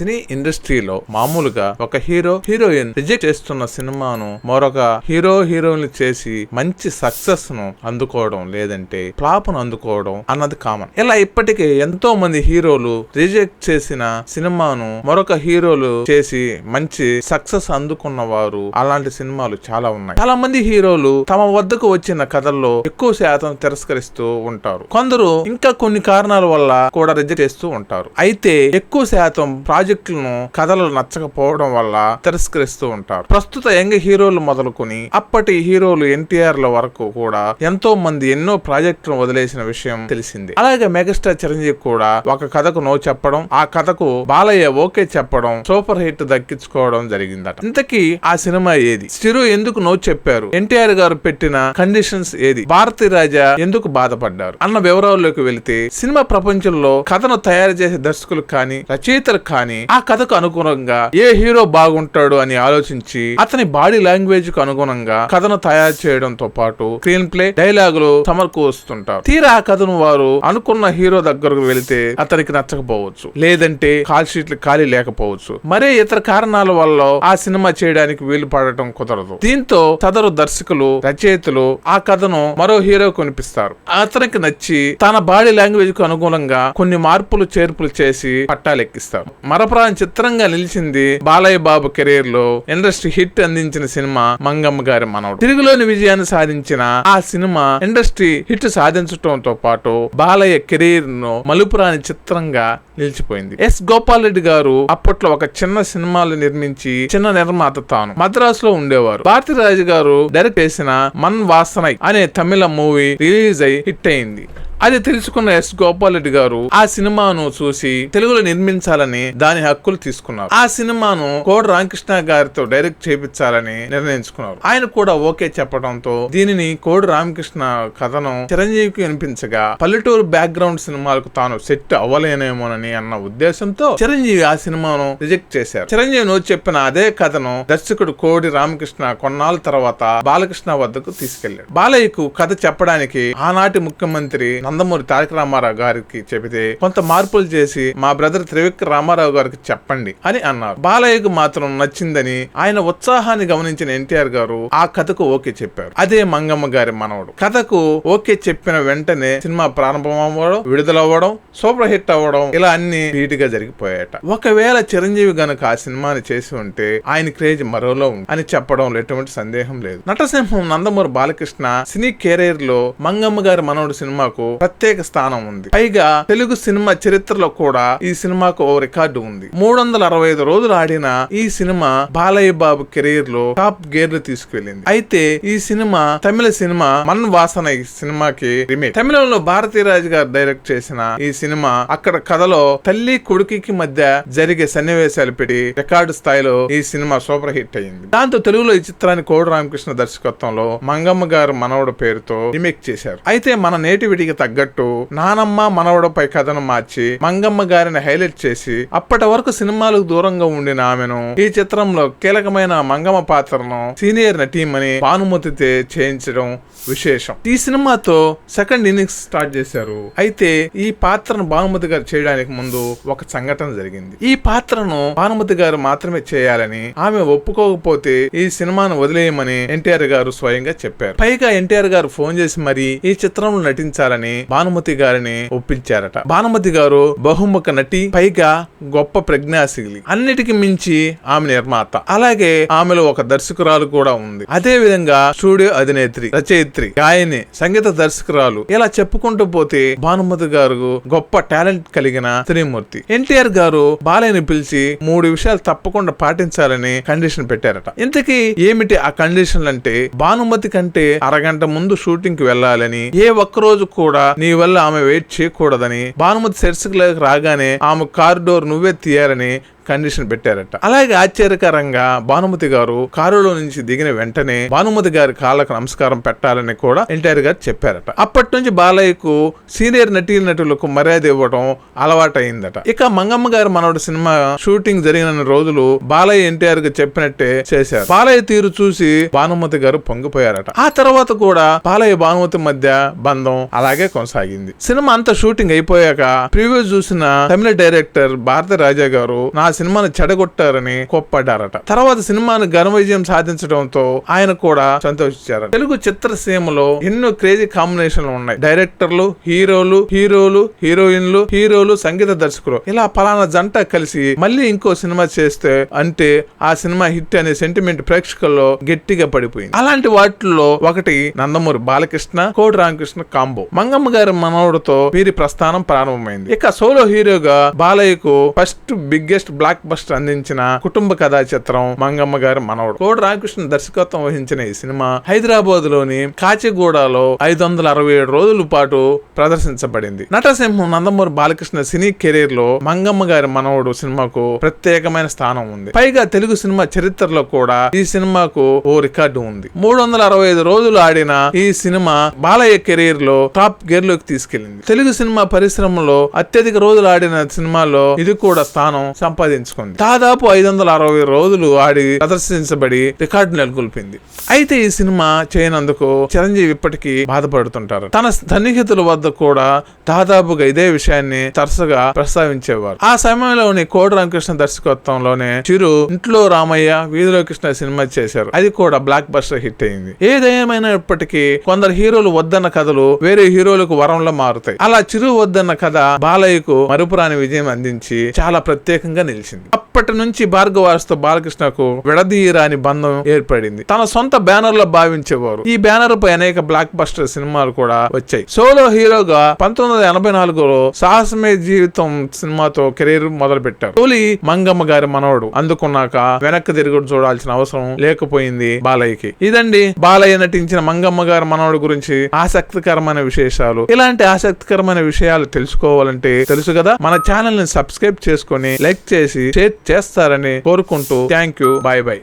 సినీ ఇండస్ట్రీలో మామూలుగా ఒక హీరో హీరోయిన్ రిజెక్ట్ చేస్తున్న సినిమాను మరొక హీరో హీరోయిన్ చేసి మంచి సక్సెస్ను అందుకోవడం లేదంటే ఫ్లాప్ను అందుకోవడం అన్నది కామన్. ఇలా ఇప్పటికే ఎంతో మంది హీరోలు రిజెక్ట్ చేసిన సినిమాను మరొక హీరోలు చేసి మంచి సక్సెస్ అందుకున్న వారు అలాంటి సినిమాలు చాలా ఉన్నాయి. చాలా మంది హీరోలు తమ వద్దకు వచ్చిన కథల్లో ఎక్కువ శాతం తిరస్కరిస్తూ ఉంటారు. కొందరు ఇంకా కొన్ని కారణాల వల్ల కూడా రిజెక్ట్ చేస్తూ ఉంటారు. అయితే ఎక్కువ శాతం ప్రాజెక్ట్ ప్రాజెక్టులను కథలు నచ్చకపోవడం వల్ల తిరస్కరిస్తూ ఉంటారు. ప్రస్తుత యంగ్ హీరోలు మొదలుకొని అప్పటి హీరోలు ఎన్టీఆర్ ల వరకు కూడా ఎంతో మంది ఎన్నో ప్రాజెక్టులను వదిలేసిన విషయం తెలిసింది. అలాగే మెగాస్టార్ చిరంజీవి కూడా ఒక కథకు నో చెప్పడం ఆ కథకు బాలయ్య ఓకే చెప్పడం సూపర్ హిట్ దక్కించుకోవడం జరిగిందట. ఇంతకీ ఆ సినిమా ఏది? చిరు ఎందుకు నో చెప్పారు? ఎన్టీఆర్ గారు పెట్టిన కండిషన్స్ ఏది? భారతీ రాజా ఎందుకు బాధపడ్డారు? అన్న వివరాల్లోకి వెళితే సినిమా ప్రపంచంలో కథను తయారు చేసే దర్శకులు కానీ రచయితలు కానీ ఆ కథకు అనుగుణంగా ఏ హీరో బాగుంటాడు అని ఆలోచించి అతని బాడీ లాంగ్వేజ్కు అనుగుణంగా కథను తయారు చేయడంతో పాటు స్క్రీన్ ప్లే డైలాగులు సమర్కూరుస్తుంటారు తీరా ఆ కథను వారు అనుకున్న హీరో దగ్గరకు వెళితే అతనికి నచ్చకపోవచ్చు. లేదంటే కాల్ షీట్లు ఖాళీ లేకపోవచ్చు. మరే ఇతర కారణాల వల్ల ఆ సినిమా చేయడానికి వీలు పడటం కుదరదు. దీంతో సదరు దర్శకులు రచయితలు ఆ కథను మరో హీరో కొనిపిస్తారు. అతనికి నచ్చి తన బాడీ లాంగ్వేజ్కు అనుగుణంగా కొన్ని మార్పులు చేర్పులు చేసి పట్టాలెక్కిస్తారు. మరపురాని చిత్రంగా నిలిచింది బాలయ్య బాబు కెరీర్లో ఇండస్ట్రీ హిట్ అందించిన సినిమా మంగమ్మ గారి మనవడు. తిరుగులోని విజయాన్ని సాధించిన ఆ సినిమా ఇండస్ట్రీ హిట్ సాధించడంతో పాటు బాలయ్య కెరీర్ను మలుపురాని చిత్రంగా నిలిచిపోయింది. ఎస్ గోపాల్ రెడ్డి గారు అప్పట్లో ఒక చిన్న సినిమాలు నిర్మించి చిన్న నిర్మాత తాను. మద్రాసులో ఉండేవారు. భారతిరాజు గారు డైరెక్ట్ చేసిన మన్ వాసనై అనే తమిళ మూవీ రిలీజ్ అయి హిట్ అయింది. అది తెలుసుకున్న ఎస్ గోపాల్ రెడ్డి గారు ఆ సినిమాను చూసి తెలుగులో నిర్మించాలని దాని హక్కులు తీసుకున్నారు. ఆ సినిమాను కోడ రామకృష్ణ గారితో డైరెక్ట్ చేపించాలని నిర్ణయించుకున్నారు. ఆయన కూడా ఓకే చెప్పడంతో దీనిని కోడి రామకృష్ణ కథను చిరంజీవికి వినిపించగా పల్లెటూరు బ్యాక్గ్రౌండ్ సినిమాలకు తాను సెట్ అవ్వలేనేమోనని అన్న ఉద్దేశంతో చిరంజీవి ఆ సినిమాను రిజెక్ట్ చేశారు. చిరంజీవి నువ్వు చెప్పిన అదే కథను దర్శకుడు కోడి రామకృష్ణ కొన్నాళ్ళ తర్వాత బాలకృష్ణ వద్దకు తీసుకెళ్ళాడు బాలయ్యకు కథ చెప్పడానికి ఆనాటి ముఖ్యమంత్రి నందమూరి తారక రామారావు గారికి చెబితే కొంత మార్పులు చేసి మా బ్రదర్ త్రివిక్ర రామారావు గారికి చెప్పండి అని అన్నారు. బాలయ్యకు మాత్రం నచ్చిందని ఆయన ఉత్సాహాన్ని గమనించిన ఎన్టీఆర్ గారు ఆ కథకు ఓకే చెప్పారు. అదే మంగమ్మ గారి మనవడు. కథకు ఓకే చెప్పిన వెంటనే సినిమా ప్రారంభం అవ్వడం విడుదలవ్వడం సూపర్ హిట్ అవ్వడం ఇలా అన్ని గా జరిగిపోయాట ఒకవేళ చిరంజీవి గనుక ఆ సినిమాని చేసి ఉంటే ఆయన క్రేజ్ మరోలో ఉంది అని చెప్పడంలో ఎటువంటి సందేహం లేదు. నటసింహం నందమూరి బాలకృష్ణ సినీ కెరీర్లో మంగమ్మ గారి మనవడు సినిమాకు ప్రత్యేక స్థానం ఉంది. పైగా తెలుగు సినిమా చరిత్రలో కూడా ఈ సినిమాకు ఓ రికార్డు ఉంది. మూడు వందల అరవై ఐదు రోజులు ఆడిన ఈ సినిమా బాలయ్య బాబు కెరీర్లో టాప్ గేర్ తీసుకువెళ్ళింది. అయితే ఈ సినిమా తమిళ సినిమా మన్ వాసన ఈ సినిమాకి రిమేక్. తమిళంలో భారతీరాజు గారు డైరెక్ట్ చేసిన ఈ సినిమా అక్కడ కథలో తల్లి కొడుకుకి మధ్య జరిగే సన్నివేశాలు పెట్టి రికార్డు స్థాయిలో ఈ సినిమా సూపర్ హిట్ అయింది దాంతో తెలుగులో ఈ చిత్రాన్ని కోడి రామకృష్ణ దర్శకత్వంలో మంగమ్మ గారు మనవడు పేరుతో రిమేక్ చేశారు. అయితే మన నేటివిటికి తగ్గట్టు నానమ్మ మనవడపై కథను మార్చి మంగమ్మ గారిని హైలైట్ చేసి అప్పటి వరకు సినిమాలకు దూరంగా ఉండిన ఆమెను ఈ చిత్రంలో కీలకమైన మంగమ్మ పాత్రను సీనియర్ నటీమని భానుమతితే చేయించడం విశేషం. ఈ సినిమాతో సెకండ్ ఇన్నింగ్స్ స్టార్ట్ చేశారు. అయితే ఈ పాత్రను భానుమతి గారు చేయడానికి ముందు ఒక సంఘటన జరిగింది. ఈ పాత్రను భానుమతి గారు మాత్రమే చేయాలని ఆమె ఒప్పుకోకపోతే ఈ సినిమాను వదిలేయమని ఎన్టీఆర్ గారు స్వయంగా చెప్పారు. పైగా ఎన్టీఆర్ గారు ఫోన్ చేసి మరి ఈ చిత్రంలో నటించాలని భానుమతి గారిని ఒప్పించారట. భానుమతి గారు బహుముఖ నటి పైగా గొప్ప ప్రజ్ఞాశీలి. అన్నిటికి మించి ఆమె నిర్మాత. అలాగే ఆమెలో ఒక దర్శకురాలు కూడా ఉంది. అదే విధంగా స్టూడియో అధినేత్రి రచయిత్రి గాయని సంగీత దర్శకురాలు ఇలా చెప్పుకుంటూ పోతే భానుమతి గారు గొప్ప టాలెంట్ కలిగిన త్రిమూర్తి. ఎన్టీఆర్ గారు బాలయ్యని పిలిచి మూడు విషయాలు తప్పకుండా పాటించాలని కండిషన్ పెట్టారట. ఇంతకీ ఏమిటి ఆ కండిషన్లు అంటే భానుమతి కంటే అరగంట ముందు షూటింగ్కి వెళ్ళాలని ఏ ఒక్క రోజు కూడా నీ వల్ల ఆమె వెయిట్ చేయకూడదని భానుమతి సెట్స్ రాగానే ఆమె కారిడోర్ నువ్వే తీయాలని కండిషన్ పెట్టారట. అలాగే ఆశ్చర్యకరంగా భానుమతి గారు కారులో నుంచి దిగిన వెంటనే భానుమతి గారి కాళ్ళకు నమస్కారం పెట్టాలని కూడా ఎన్టీఆర్ గారు చెప్పారట. అప్పటి నుంచి బాలయ్యకు సీనియర్ నటీ నటులకు మర్యాద ఇవ్వడం అలవాటైందట ఇక మంగమ్మ గారి మనవడు సినిమా షూటింగ్ జరిగిన రోజులు బాలయ్య ఎన్టీఆర్కి చెప్పినట్టే చేశారు. బాలయ్య తీరు చూసి భానుమతి గారు పొంగిపోయారట. ఆ తర్వాత కూడా బాలయ్య భానుమతి మధ్య బంధం అలాగే కొనసాగింది. సినిమా అంతా షూటింగ్ అయిపోయాక ప్రివ్యూ చూసిన తమిళ డైరెక్టర్ భారత రాజా గారు నా సినిమాను చెడగొట్టారని కోప్పడ్డారట. తర్వాత సినిమాను ఘన విజయం సాధించడంతో ఆయన కూడా సంతోషించారు. తెలుగు చిత్రసీమలో ఎన్నో క్రేజీ కాంబినేషన్లు ఉన్నాయి. డైరెక్టర్లు హీరోలు హీరోలు హీరోయిన్లు హీరోలు సంగీత దర్శకులు. ఇలా పలానా జంట కలిసి మళ్ళీ ఇంకో సినిమా చేస్తే అంటే ఆ సినిమా హిట్ అనే సెంటిమెంట్ ప్రేక్షకుల్లో గట్టిగా పడిపోయింది. అలాంటి వాటిల్లో ఒకటి నందమూరి బాలకృష్ణ కోడి రామకృష్ణ కాంబో. మంగమ్మ గారి మనవడితో వీరి ప్రస్థానం ప్రారంభమైంది. ఇక సోలో హీరోగా బాలయ్యకు ఫస్ట్ బిగ్గెస్ట్ బ్లాక్ బస్టర్ అందించిన కుటుంబ కథా చిత్రం మంగమ్మ గారి మనవడు. కోడి రామకృష్ణ దర్శకత్వం వహించిన ఈ సినిమా హైదరాబాద్లోని కాచిగూడలో ఐదు వందల అరవై ఏడు రోజుల పాటు ప్రదర్శించబడింది. నటసింహం నందమూరి బాలకృష్ణ సినీ కెరీర్లో మంగమ్మ గారి మనవడు సినిమాకు ప్రత్యేకమైన స్థానం ఉంది. పైగా తెలుగు సినిమా చరిత్రలో కూడా ఈ సినిమాకు ఓ రికార్డు ఉంది. మూడు వందల అరవై ఐదు రోజులు ఆడిన ఈ సినిమా బాలయ్య కెరీర్లో టాప్ గేర్లోకి తీసుకెళ్ళింది తెలుగు సినిమా పరిశ్రమలో అత్యధిక రోజులు ఆడిన సినిమాలో ఇది కూడా స్థానం సంపాదించుకుంది దాదాపు ఐదు వందల అరవై రోజులు ఆడి ప్రదర్శించబడి రికార్డు నెలకొల్పింది. అయితే ఈ సినిమా చేయనందుకు చిరంజీవి ఇప్పటికీ బాధపడుతుంటారు. తన సన్నిహితుల వద్ద కూడా దాదాపుగా ఇదే విషయాన్ని తరచుగా ప్రస్తావించేవారు. ఆ సమయంలోని కోడి రామకృష్ణ దర్శకత్వంలోనే చిరు ఇంట్లో రామయ్య వీధిలో కృష్ణ సినిమా చేశారు. అది కూడా బ్లాక్ బస్టర్ హిట్ అయింది. ఏదేమైనప్పటికీ కొందరు హీరోలు వద్దన్న కథలు వేరే హీరోలకు వరంలో మారుతాయి. అలా చిరు వద్దన్న కథ బాలయ్యకు మరుపురాని విజయం అందించి చాలా ప్రత్యేకంగా నిలిచింది. düşündüm. అప్పటి నుంచి భార్గవారితో బాలకృష్ణకు విడదీయరాని బంధం ఏర్పడింది. తన సొంత బ్యానర్లో భావించేవారు. ఈ బ్యానర్ పై అనేక బ్లాక్ బస్టర్ సినిమాలు కూడా వచ్చాయి. సోలో హీరోగా పంతొమ్మిది వందల ఎనభై నాలుగులో సాహసమే జీవితం సినిమాతో కెరీర్ మొదలు పెట్టారు తొలి మంగమ్మ గారి మనవడు. అందుకున్నాక వెనక్కి తిరుగుడు చూడాల్సిన అవసరం లేకపోయింది బాలయ్యకి. ఇదండి బాలయ్య నటించిన మంగమ్మ గారి మనవడు గురించి ఆసక్తికరమైన విశేషాలు. ఇలాంటి ఆసక్తికరమైన విషయాలు తెలుసుకోవాలంటే తెలుసు కదా? మన ఛానల్ని సబ్స్క్రైబ్ చేసుకొని లైక్ చేసి షేర్ చేస్తారని కోరుకుంటూ థ్యాంక్ యూ బాయ్ బాయ్.